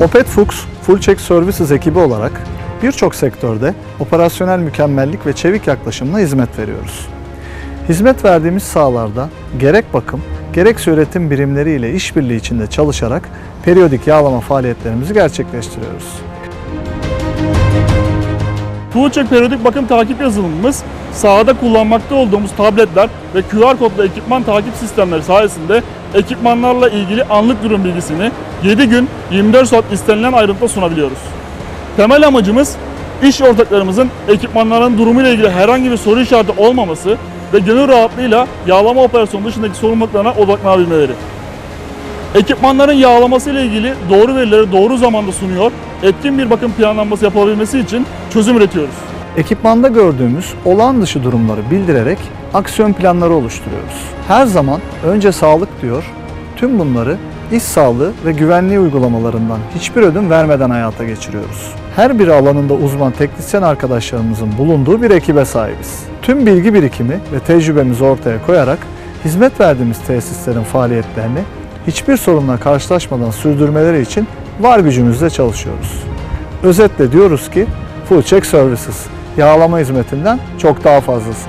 Opet Fuchs Full Check Services ekibi olarak birçok sektörde operasyonel mükemmellik ve çevik yaklaşımla hizmet veriyoruz. Hizmet verdiğimiz sahalarda gerek bakım, gerekse üretim birimleriyle işbirliği içinde çalışarak periyodik yağlama faaliyetlerimizi gerçekleştiriyoruz. Fullcheck periyodik bakım takip yazılımımız sahada kullanmakta olduğumuz tabletler ve QR kodlu ekipman takip sistemleri sayesinde ekipmanlarla ilgili anlık durum bilgisini 7 gün 24 saat istenilen ayrıntıda sunabiliyoruz. Temel amacımız iş ortaklarımızın ekipmanların durumu ile ilgili herhangi bir soru işareti olmaması ve gönül rahatlığıyla yağlama operasyonu dışındaki sorumluluklarına odaklanabilmeleri. Ekipmanların yağlaması ile ilgili doğru verileri doğru zamanda sunuyor, etkin bir bakım planlanması yapabilmesi için çözüm üretiyoruz. Ekipmanda gördüğümüz olağan dışı durumları bildirerek aksiyon planları oluşturuyoruz. Her zaman önce sağlık diyor, tüm bunları iş sağlığı ve güvenliği uygulamalarından hiçbir ödün vermeden hayata geçiriyoruz. Her bir alanında uzman teknisyen arkadaşlarımızın bulunduğu bir ekibe sahibiz. Tüm bilgi birikimi ve tecrübemizi ortaya koyarak hizmet verdiğimiz tesislerin faaliyetlerini hiçbir sorunla karşılaşmadan sürdürmeleri için var gücümüzle çalışıyoruz. Özetle diyoruz ki Full Check Services yağlama hizmetinden çok daha fazlası.